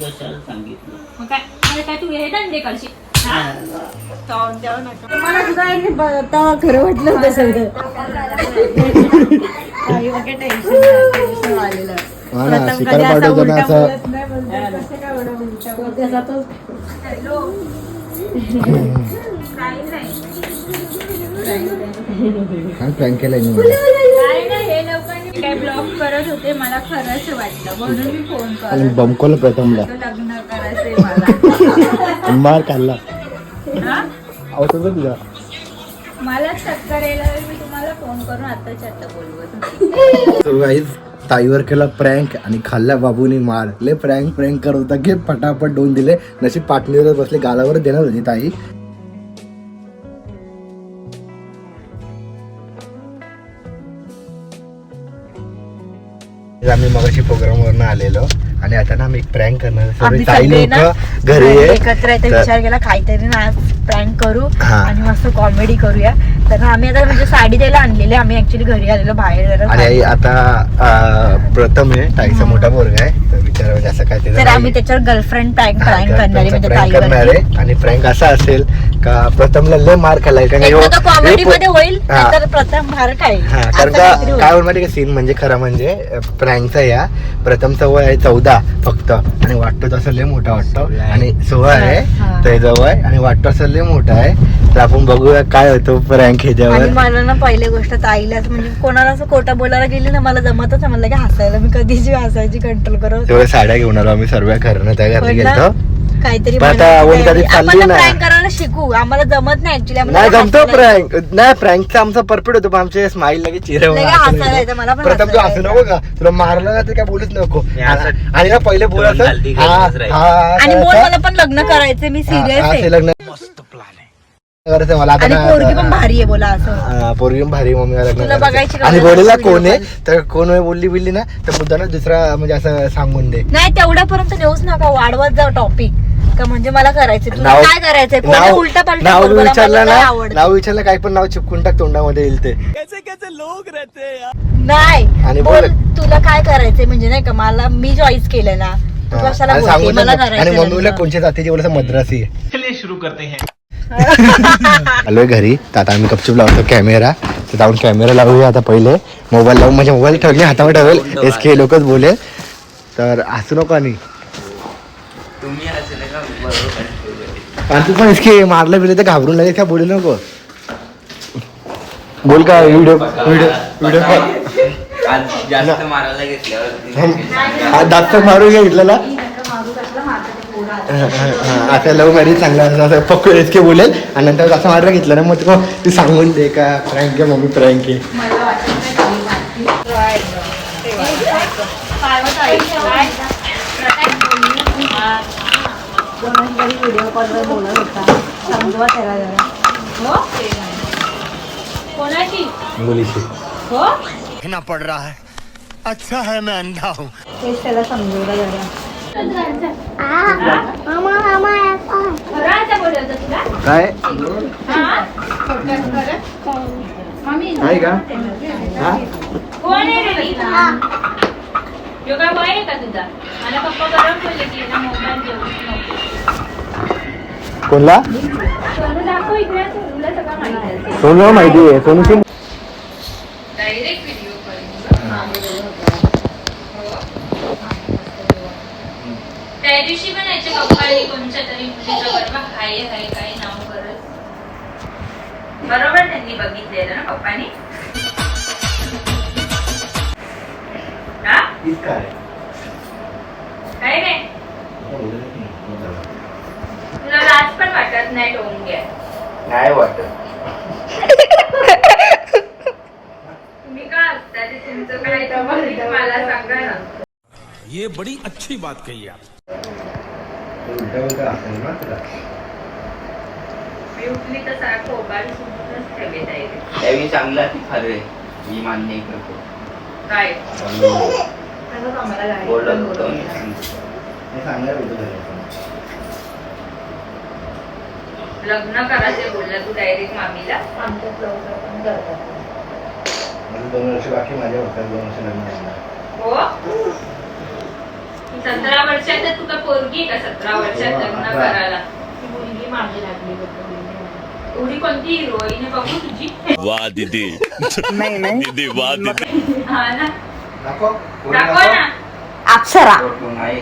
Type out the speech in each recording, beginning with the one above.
कशाला सांगितलं. मग काय? मला काय तू हे धंदे करशील? हा? जाऊन द्यावं नका. मला सुद्धा एक ब- तेव्हा खरं वाटलं होतं सगळं. काही वगैरे नाही, आलेलं. हा ना, प्रथम शिकार कधी असा पाठवताना उलटा असं- बोलत नाही, बोलतो, कसे काय एवढं उलटा बोलतो? त्याचा तो काही नाही. काय प्रँक केलाय मी? काय नाही हे लोकांनी काय ब्लॉग करत होते मला खरंच वाटलं. म्हणून मी फोन आणि करत बमकोल प्रथमला. लग्न करायचंय मला. मार खाल्ला. हा? तुझा मला चक्कर यायला मी तुम्हाला फोन करून आताच्या आता बोलवत होते. ताईवर केला प्रँक आणि खाल्ल्या बाबूनी मार. ले प्रँक प्रँक करत होता. की पटापट दोन दिले. नशी पाटणीवर बसले गालावर देणार होती ताई. आम्ही मगाशी प्रोग्राम वरनं आलेलो. आणि आता ना आम्ही प्रँक करणार सर्व आम्ही ताई सगळे ना लोक घरी आहे. एकत्र येते. तर- विचार केला काहीतरी ना प्रँक करू हा. आणि मस्त कॉमेडी करूया. तर आम्ही आता म्हणजे साडी द्यायला आणलेली आम्ही ऍक्च्युली घरी आलेलो बाहेर जरा आणि आई आता अं, प्रथम आहे. ताईचा मोठा पोरगा आहे. तर विचार म्हणजे असं काय तर आम्ही त्याच्यावर गर्लफ्रेंड प्रँक प्रँक करणार आहे. म्हणजे करणार आहे. आणि प्रँक असा असेल का प्रथमला लय मार खाल्लाय कारण ह्यो- कॉमेडी ह्यो- मध्ये होईल हा. तर प्रथम फार काय? हा असं कारण का काहीतरी होईल. काय होईल माहिती का सीन म्हणजे खरं म्हणजे प्रँकचा या प्रथमचा वय आहे चौदा फक्त. आणि वाटतो तसं लय मोठा वाटतो. आणि सोळा हा. आहे ते जवळ आणि वाटतो असं लय मोठा आहे. तर आपण बघूया काय होतो प्रँक आणि ह्याच्यावर मला ना पहिली गोष्ट ताईलाच म्हणजे कोणाला असं खोटं बोलायला गेली ना मला जमतच नाही. म्हणलं की हसायला मी कधीची हसायची कंट्रोल करत तेवढ्या साड्या घेऊन आलो आम्ही सर्व करणं त्या घरी पण ना, गेलतो. काहीतरी पण आता. चालली आपण ना. प्रँक करायला शिकू आम्हाला जमत नाही ऍक्च्युली नाही जमतो प्रँक नाही प्रँकचा आमचा परफेक्ट होतो पण आमचे स्माईल लगे चेहऱ्यावर लगे हसायला येतं. मला पण प्रथम तू हसायला हसू येतं. नको का तुला मारलं ना तर काय बोलूच नको असं आणि ना पहिले बोलायचं तोंड हा, राहील. हा, आणि बोल असं- मला पण लग्न करायचंय मी हा, सिरियस हा, आहे लग्न करायचं मला आता आणि ना- पोरगी पण भारी आहे बोला असं. हा, पोरगी पण भारी मम्मी लग्न तुला करायचं. बघायची का आणि video कोण आहे? तर कोण आहे बोलली बिल्ली ना तर मुद्दा ना दुसरा म्हणजे असं सांगून दे. नाही तेवढ्यापर्यंत नेऊच नका वाढवत जा टॉपिक का म्हणजे मला करायचंय तुला नाव- काय करायचंय? नाव उलटा पालटा नाव विचारलं ना. नाव काय पण नाव चिपकून टाक तोंडामध्ये येईल ते. नाही आणि बोल बोल. तुला काय करायचंय? म्हणजे नाही का मला मी चॉईस केलं ना. तू हा, कशाला आणि बोलते? सांगून मला टाक. आणि करायचं मम्मीला कोणच्या जातीची बोलायचं मद्रासी आहे. चलिए शुरू करते हैं। आलोय घरी. तर आता आम्ही गपचूप लावतो कॅमेरा. तर जाऊन कॅमेरा लावूया आता पहिले. मोबाईल लावून म्हणजे मोबाईल ठेवली हातावर ठेवेल. एस के लोकच बोलेल. तर हसू नको आणि. का आणि तू पण एस के मारलं बिरलं तर घाबरून लागेल काय बोलू नको. बोल का व्हिडिओ व्हिडिओ व्हिडिओ आज जास्त मारायला घेतल्यावर. दात मारून घेतलेला आता लव्ह मॅरेज चांगला असं असं पक्क एस के बोलेल. आणि नंतर असं मारलं घेतलं ना मग तू तू सांगून दे का फ्रँक आहे मम्मी फ्रँक आहे व्हिडिओ कॉलवर बोलत होता समजवा त्याला जरा हो कोणाची मुलीशी हो. जरा आता बोलवतं तुला काय हा? मम्मी आहे का हा कोण आहे रे नी? काय? आहे का? तुझा मला पप्पा गरम बोलले की ना मोबाईल कोणला? सोनू दाखव इकडे सोनूला सगळं माहिती माहिती आहे. सोनूची डायरेक्ट व्हिडिओ त्या दिवशी पण याच्या पप्पांनी कोणत्या तरी मुलीचा बरोबर हाय हाय काय नाव करत बरोबर त्यांनी बघितलेलं ना पप्पानी? काय रे? तुला लाज पण वाटत नाही टोंग्या? नाही वाटत. तुम्ही का असता ते तुमचं काय? मला सांगा ना. ये बड़ी अच्छी बात कही आप। मी उठली तर सारखं ओबाडी सुटूनच ठेवे जाईल त्यावेळी चांगला ती खरं आहे. मी मान्य करतो. काय बोलत होतो मी. सांगितलं. लग्न करायचे बोलला तू डायरेक्ट मामीला? दोन वर्ष बाकी माझ्या होतात दोन वर्ष लग्न हो? सतरा वर्षात तुला पोरगी का सतरा वर्षात हो, लग्न. करायला? मुलगी मागे लागली होती. एवढी कोणती हिरोईन बघू तुझी? वाह दीदी. नाही नाही. दीदी वाह दीदी. हा ना. दाखव फोटो दाखव ना. अप्सरा. फोटो नाही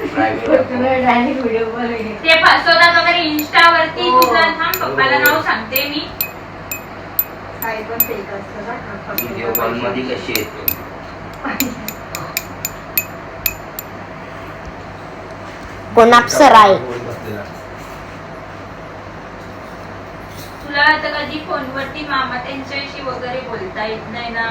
प्रायव्हेट व्हिडिओ ते फसवतात वगैरे इंस्टावरती हो. तुझा थांब पप्पाला नाव सांगते मी. व्हिडिओ कॉलमध्ये कशी येते कोण अप्सरा आहे? तुला आता कधी फोनवरती मामा त्यांच्याशी वगैरे बोलता येत नाही ना?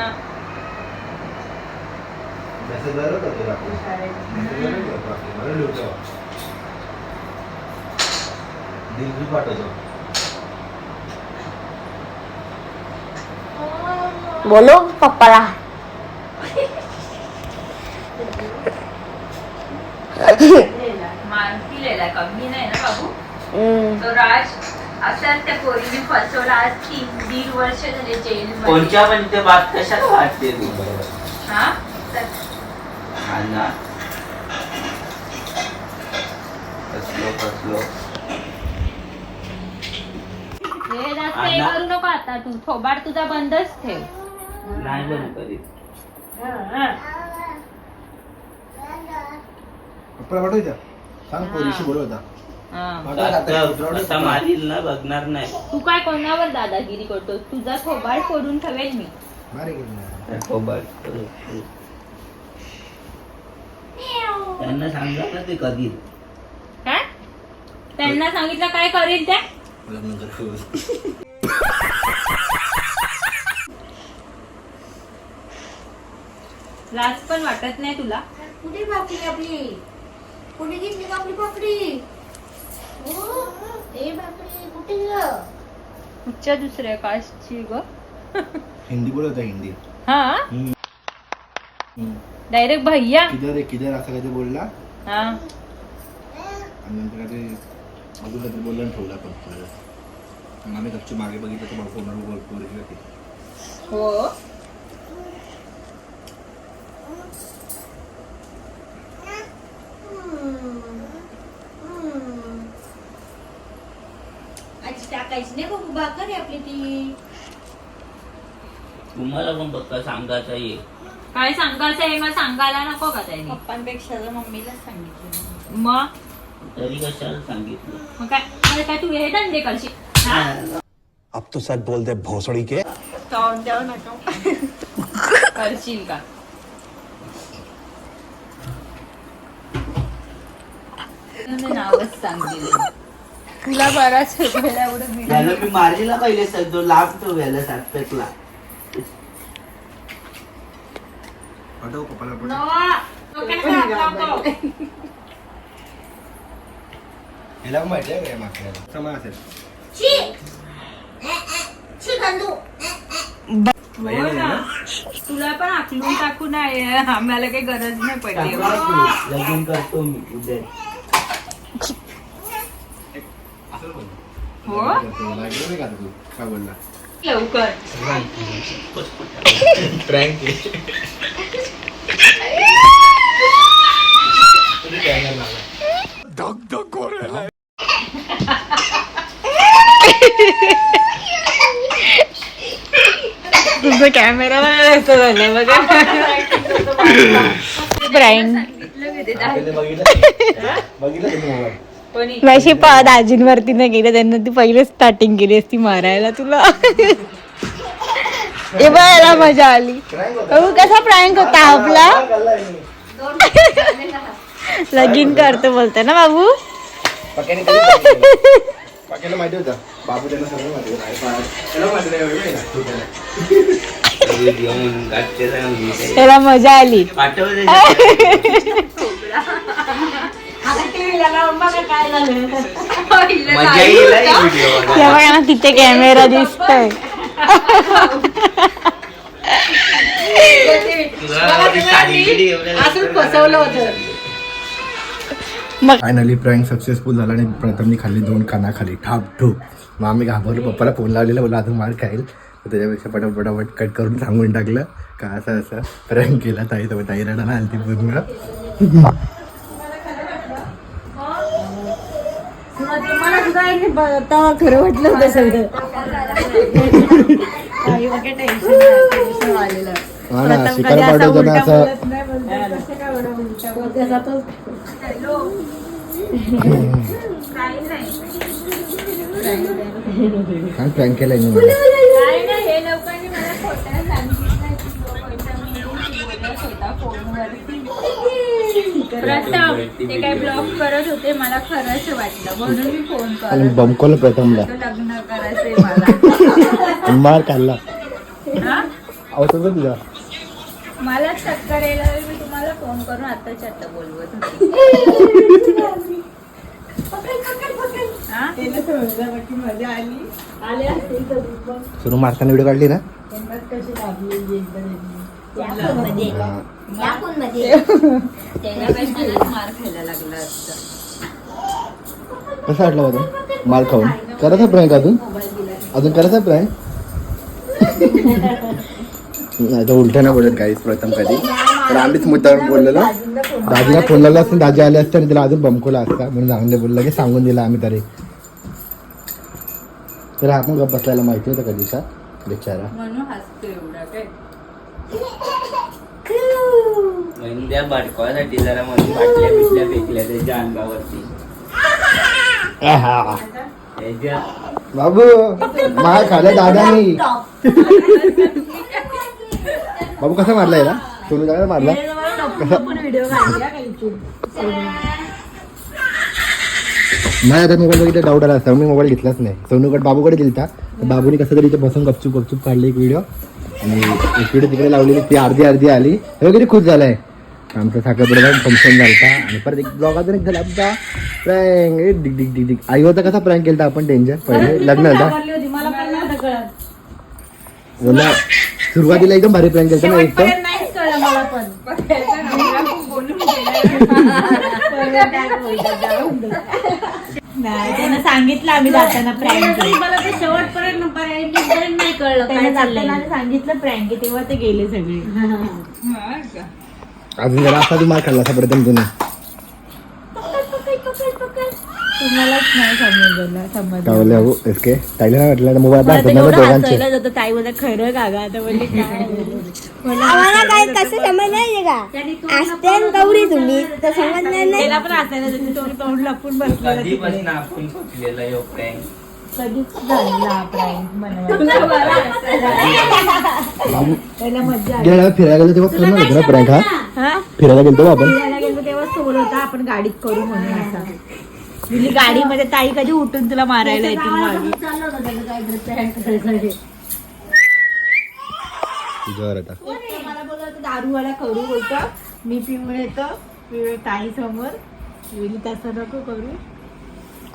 बोलो पप्पाला? मानती लिहिलाय कमी नाही ना बाबू? तो राज असं त्या पोरीने फसवला. आज तीन दीड वर्ष झाले जेल कोणत्या पण ते बात कशात वाटते तू? हा? फसलो फसलो हे जास्त हा. करू नको आता तू. थोबाड तुझा बंदच ठेव. नाही बंद करीत. सांग पोरीशी बोलवता हा. आता मारील ना बघणार नाही. तू काय कोणावर दादागिरी करतो? तुझा थोबाड फोडून ठेवेल मी. त्यांना सांगा ना ते कधी काय त्यांना सांगितलं काय करेल त्या लाज पण वाटत नाही तुला? कुठे बाकडी आपली? कुठे घेतली का आपली बाकडी हो? ए कुठे दुसऱ्या कास्टची ग. हिंदी बोलवता हिंदी. हा? डायरेक्ट भैया. किधर आहे किधर असं काहीतरी बोलला? हा. आणि नंतर काहीतरी अजून काहीतरी बोलला आणि ठेवला पण. आणि आम्ही गपचूप मागे बघितलं तर होती हो आजी टाकायची नाही बघू भाकर आहे आपली ती. तुम्हाला पण पक्का सांगायचं ये काय सांगायचं आहे? मग सांगायला नको का त्यांनी पप्पांपेक्षा तर मम्मीलाच सांगितलं. मग? तरी कशाला सांगितलं? मग काय? मग काय तू हे धंदे करशील? हा? अब तो सच बोल दे भोसड़ी के। तोंड द्यावं नका करशील का? नावच सांगितलं. तुला बराच वेळा एवढं त्याला मी मारलेला पहिले सर लाभ तो सातपेकला नको. हिला पण माहिती आहे काय मागच्या समान असेल हो ना. तुला पण आखलून टाकून आहे आम्हाला काही गरज नाही पडली. लगीन करतो मी उद्या. हो? लवकर. धक धक है तुझं कॅमेरा असं झालं बघा. प्राईम बघितलं माझी पा दाजींवरती नाही गेलं त्यांना ती पहिले स्टार्टिंग केली असती मारायला तुला. ए बघ याला मजा आली. अहो, कसा प्रँक होता आपला. लगीन करतो बोलतो ना बाबू? माहिती होतं? बाबू त्यांना सगळं माहिती होतं. आई पा- त्याला माहिती नाही एवढं ना, तू त्याला. व्हिडिओ म्हणून गाठते ना मी ते. त्याला मजा येईल हा व्हिडिओ तेव्हा बघा ना तिथे कॅमेरा दिसतोय फायनली प्रँक सक्सेसफुल झाला आणि प्रथमने खाल्ली दोन काना खाली. ठाप ठूप मग आम्ही घाबरलो पप्पाला फोन लावलेला बोला अजून मार खाईल. तर त्याच्यापेक्षा पटापट पटापट कट करून सांगून टाकलं. का असं असं. प्रँक केला ताई तर ताई रडायला आली ती पूर्ण मला सुद्धा आहे की ब- तेव्हा खरं वाटलं होतं सगळं. काही वगैरे टेन्शन आलेलं. हा ना प्रथम शिकार कधी असा पाठवतो ना उलटा असं बोलत नाही, बोलतो, कसं काय एवढं उलटा बोलतो? त्याचा तो काही नाही. काय प्रँक केलाय मी मला. काय नाही हे लोकांनी मला खोटं सांगितलं की तो पैसा मी बोलत होता फोनवरती. ते काय ब्लॉक करत होते मला खरंच वाटलं. म्हणून मी फोन आणि करत बमकोल प्रथमला. होतो. लग्न करायचंय मला. मार खाल्ला. हा? आवडतो तुझा मला चक्कर यायला लागली, मी तुम्हाला फोन करून आताच्या आता बोलवत होते. हा? त्याला समजलं बाकी मजा आली आले असतील तर मग सुरू मारताना व्हिडिओ काढली ना? कशी लागली एकदम. त्याच्यापेक्षा मार खायला लागला असतं. कसं वाटलं होतं मार खाऊन. करायचा प्रँक अजून? अजून करायचा प्रँक नाही तर उलट नाही बोलत काही प्रथम कधी. पण आम्हीच मुद्दाम बोललेलो. दाजीला फोन लावला असता दाजी आले असते आणि तिला अजून बमकोला असता म्हणून चांगले बोललं की सांगून दिला आम्ही तरी. तर आपण गप बसल्याला माहिती होतं कधीचा बिचारा. म्हणून त्या भडकवासाठी जरा बाटल्या बिटल्या फेकल्या त्याच्या अंगावरती. आहा. त्याच्या बाबू मार खाल्ला दादानी. बाबू कसा मारला याला सोनू दादा मारला? व्हिडिओ नाही आता मोबाईल बघितला डाऊट आला असता मी मोबाईल घेतलाच नाही. सोनूकडे बाबूकडे दिलता. तर बाबूने कसं तरी इथे बसून गपचूप गपचूप काढली एक व्हिडिओ आणि एक व्हिडिओ तिकडे लावलेली ती अर्धी अर्धी आली. हे वगैरे खुश झालाय. आमचा साखरपुडा फंक्शन झालता. आणि परत एक ब्लॉग अजून एक झाला आमचा प्रँक डिग डिग डिग डिग आई होता कसा प्रँक केलता आपण? डेंजर पहिले लग्न होता घाबरली होती मला पण नव्हतं कळत बोला सुरुवातीला एकदम भारी प्रँक केलता ना एकदम शेवटपर्यंत नाहीच कळलं मला पण त्याचा नवरा खूप बोलून गेला नाही त्यानं सांगितलं आम्ही जाताना प्रँक मला ते शेवटपर्यंत पर्यंत नाही कळलं काय चाललंय सांगितलं प्रँक तेव्हा ते गेले सगळे. हा. का? अजून जरा असा तू मार खाल्ला असा प्रथम तुम्ही तुम्हालाच नाही समजलं काय समजलं. बोलले अहो एस के ताईला नाही वाटलं मोबाईल मला तर दोघांचे. जातं ताई बोलत खरं कागा आता बोलली काय? आम्हाला काय कसं समजलं का? असते गौरी तुम्ही तर समजणार नाही. त्याला पण हसायला जाते तोंड तोंड लपून बसलेला कधीच झाला प्रँक बनवायचा बाबू त्याला मज्जा आली. गेल्या वेळेला फिरायला गेलो तेव्हा होतो ना हा? हा? फिरायला गेलो आपण? फिरायला गेलो तेव्हा सोल होता आपण गाडीत करू म्हणून असा. म्हणजे गाडीमध्ये ताई कधी उठून तुला मारायला येतील मागे? तुझ्यावर आता मला बोलत दारूवाला करू बोलतो मी पिऊन येतो ताई समोर बोलली, तसं नको करू.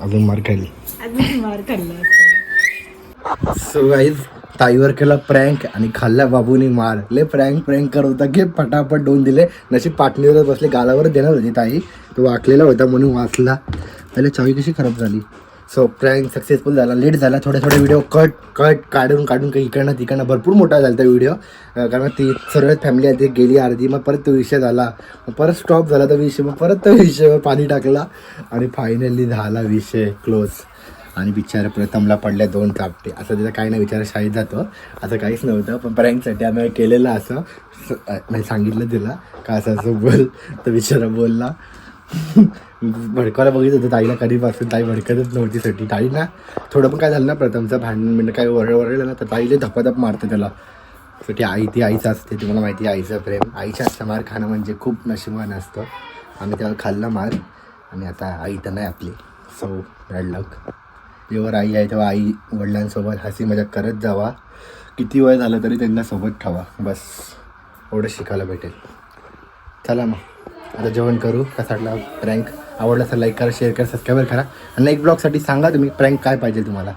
अजून मार खाल्ली. अजून मार खाल्ला सो गाईज ताईवर केला प्रँक आणि खाल्ल्या बाबूनी मार. ले प्रँक प्रँक करत होता. घे पटापट दोन दिले. नशीब पाटणीवर बसले. गालावर देणार होती ताई. तो वाकलेला होता म्हणून वाचला. पहिले चावी कशी खराब झाली? सो प्रँक सक्सेसफुल झाला लेट झाला थोडे थोडे व्हिडिओ कट कट काढून काढून काही इकडनं तिकडनं भरपूर मोठा झाला व्हिडिओ कारण ती सर्व फॅमिली आहे ती गेली अर्धी मग परत तो विषय झाला. मग परत स्टॉप झाला तो विषय मग परत तो विषयावर पाणी टाकला. आणि फायनली झाला विषय क्लोज आणि बिचारा प्रथमला पडल्या दोन कापटे. असं त्याचा काही नाही विचार शाळेत जातो. असं काहीच नव्हतं पण प्रँकसाठी आम्ही केलेलं असं. म्हणजे सांगितलं तिला का असं असं बोल. तर बिचारा बोलला. भडकायला बघित होतं ताईला कधीपासून ताई भडकतच नव्हती साठी ताई ना थोडं पण काय झालं ना प्रथमचं भांडण म्हणजे काय वरळ वरळलं ना तर ताईला धपाधप मारतं त्याला. तर आई ती आईचं असते तुम्हाला माहिती आहे आईचं प्रेम. आईच्या हातचा मार खाणं म्हणजे खूप नशिबान असतं. आम्ही तेव्हा खाल्ला मार आणि आता आई तर नाही आपली. सो बॅड लक जेव्हा आई आहे तेव्हा आई वडिलांसोबत हसी मजा करत जावा. किती वय झालं तरी त्यांना सोबत ठेवा. बस एवढं शिकायला भेटेल. चला मग. आता जेवण करू. कसा वाटला रँक आवडला तर लाईक करा शेअर करा सबस्क्राईब करा. आणि एक ब्लॉगसाठी सांगा तुम्ही प्रँक काय पाहिजे तुम्हाला.